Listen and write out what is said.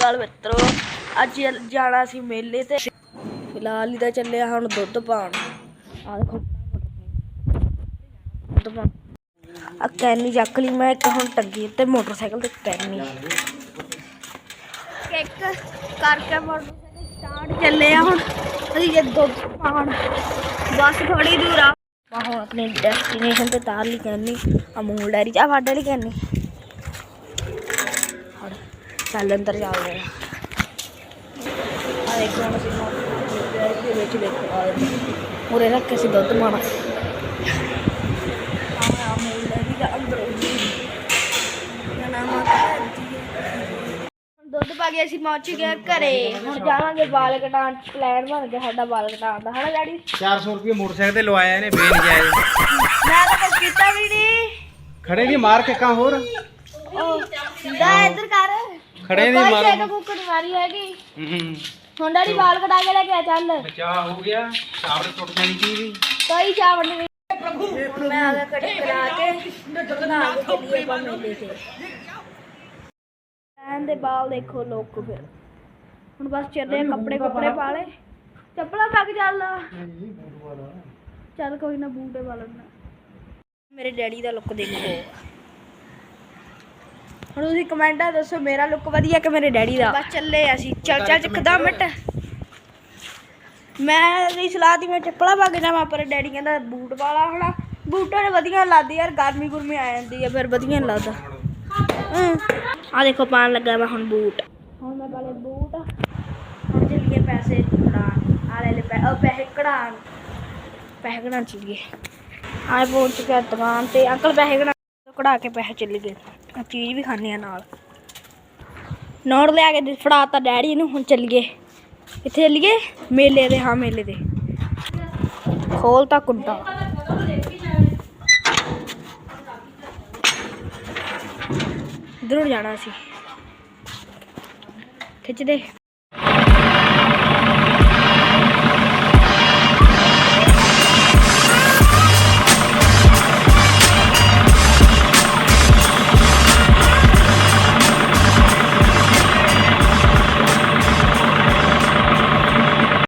ਅਕਾਲ ਮਿੱਤਰੋ, ਅੱਜ ਜਾਣਾ ਸੀ ਮੇਲੇ ਤੇ। ਫਿਲਹਾਲ ਹੀ ਤਾਂ ਚੱਲਿਆ ਹੁਣ ਦੁੱਧ ਪਾਣ ਆ ਦੇਖੋ। ਦੁੱਧ ਪਾਉਣ। ਆ ਕੈਨੀ ਚੱਕ ਲਈ ਮੈਂ ਇੱਕ ਹੁਣ ਟੰਗੀ ਤੇ ਮੋਟਰਸਾਈਕਲ ਤੇ ਕੈਨੀ। ਇੱਕ ਕਰਕੇ ਮੋਟਰਸਾਈਕਲ ਸਟਾਰਟ ਚੱਲੇ ਆ ਹੁਣ। ਅਸੀਂ ਜੇ ਦੁੱਧ ਪਾਣ ਬਸ ਥੋੜੀ ਦੂਰ ਆ। ਮੈਂ ਹੁਣ ਆਪਣੀ ਡੈਸਟੀਨੇਸ਼ਨ ਤੇ ਤਾਰ ਲਈ ਕੈਨੀ। ਅਮੂਲ ਡੈਰੀ ਆ ਵਾਡੇ ਲਈ ਕੈਨੀ। ਚੱਲ ਅੰਦਰ ਚੱਲਦੇ ਆ ਆ ਦੇਖੋ ਹੁਣ ਅਸੀਂ ਮੋਟਰ ਦੇ ਵਿੱਚ ਦੇਖੋ ਆ ਦੇਖੋ। ਉਰੇ ਰੱਖ ਕੇ ਅਸੀਂ ਦੁੱਧ ਪਾਣਾ ਆ ਅਮੂਲ ਡੈਰੀ ਦਾ ਅੰਦਰ ਦੁੱਧ ਪਾ ਕੇ ਅਸੀਂ ਪਹੁੰਚ ਗਏ ਘਰੇ। ਹੁਣ ਜਾਵਾਂਗੇ ਵਾਲ ਕਟਾਉਣ। ਪਲਾਨ ਬਣ ਗਿਆ ਸਾਡਾ ਵਾਲ ਕਟਾਉਣ ਦਾ। ਹਨਾ ਡੈਡੀ 400 ਰੁਪਏ ਮੋਟਰਸਾਈਕਲ ਤੇ ਲਵਾਇਆ ਇਹਨੇ ਬੇਨ ਜਾਏ ਮੈਂ ਤਾਂ ਕੁਝ ਕੀਤਾ ਵੀ ਨਹੀਂ। ਖੜੇ ਨਹੀਂ ਮਾਰ ਕੇ ਕਾ ਹੋਰ। ਉਹ ਦਾ ਇੱਧਰ ਕਰ। ਖੜੇ ਨੀ ਕੋਈ ਮਾਰੋ। ਬੁੱਕ ਨਹੀਂ ਮਾਰੀ ਹੈਗੀ। ਹੂੰ। ਹੁਣ ਡੈਡੀ ਵਾਲ ਕਟਾ ਕੇ ਲੈ ਕੇ ਆ ਚੱਲ। ਬਚਾ ਹੋ ਗਿਆ ਸਾਬਰ ਟੁੱਟ ਜਾਣੀ ਵੀ। ਕੋਈ ਚਾਵਲ ਨਹੀਂ। ਹੁਣ ਮੈਂ ਆ ਗਿਆ ਕਟਿੰਗ ਕਰਾ ਕੇ ਨਹਾ ਕੇ ਚੱਲੀਏ ਆਪਾਂ ਮੇਲੇ ਤੇ ਐਨ ਦੇ ਬਾਲ ਦੇਖੋ ਲੋਕ ਫਿਰ। ਹੁਣ ਬਸ ਚੱਲੇ ਆ, ਕੱਪੜੇ ਕੱਪੜੇ ਪਾ ਲੈ ਚੱਪਲਾਂ ਪਾ ਕੇ ਚੱਲ। ਚੱਲ ਕੋਈ ਨਾ ਬੂਟੇ ਪਾ ਲੈਣਾ ਮੇਰੇ ਡੈਡੀ ਦਾ ਲੁੱਕ ਦੇਖੋ। ਹੁਣ ਤੁਸੀਂ ਕਮੈਂਟਾਂ ਦੱਸੋ ਮੇਰਾ ਲੁੱਕ ਵਧੀਆ ਕਿ ਮੇਰੇ ਡੈਡੀ ਦਾ? ਬਸ ਚੱਲੇ ਅਸੀਂ। ਚੱਲ ਚੱਲ ਚਕਦਾ ਮਿੰਟ। ਮੈਂ ਦੀ ਸਲਾਹ ਦੀ ਮੈਂ ਚੱਪਲਾਂ ਪਾ ਕੇ ਜਾਵਾਂ ਪਰ ਡੈਡੀ ਕਹਿੰਦਾ ਬੂਟ ਵਾਲਾ ਹਣਾ। ਬੂਟਾਂ ਨੇ ਵਧੀਆ ਲੱਗਦੀ ਯਾਰ ਗਰਮੀ ਗੁਰਮੀ ਆ ਜਾਂਦੀ ਆ ਫਿਰ ਵਧੀਆ ਨੀ ਲੱਗਦਾ। ਆ ਦੇਖੋ ਪਾਣ ਲੱਗਾ ਮੈਂ ਹੁਣ ਬੂਟ। ਹੁਣ ਮੈਂ ਵਾਲੇ ਬੂਟ। ਹੁਣ ਚੱਲੀਏ ਪੈਸੇ ਕਢਾਉਣ। ਆ ਲੈ ਲੈ ਪੈਸੇ ਕਢਾਉਣ। ਪੈਸੇ ਕਢਾਉਣ ਚੱਲੀਏ। ਆਏ ਪਹੁੰਚ ਚੁੱਕਿਆ ਦੁਕਾਨ ਤੇ ਅੰਕਲ ਪੈਸੇ ਕਢਾ ਕਢਾ ਕੇ ਪੈਸੇ ਚੱਲ ਗਏ। ਚੀਜ਼ ਵੀ ਖਾਣੇ ਆ ਨਾਲ। ਨੋਟ ਲਿਆ ਕੇ ਫੜਾਤਾ ਡੈਡੀ ਨੂੰ, ਹੁਣ ਚੱਲੀਏ ਕਿੱਥੇ ਚੱਲੀਏ ਮੇਲੇ ਦੇ, ਹਾਂ, ਮੇਲੇ ਦੇ। ਖੋਲਤਾ ਕੁੰਡਾ। ਇੱਧਰੋਂ ਜਾਣਾ ਸੀ। ਖਿੱਚਦੇ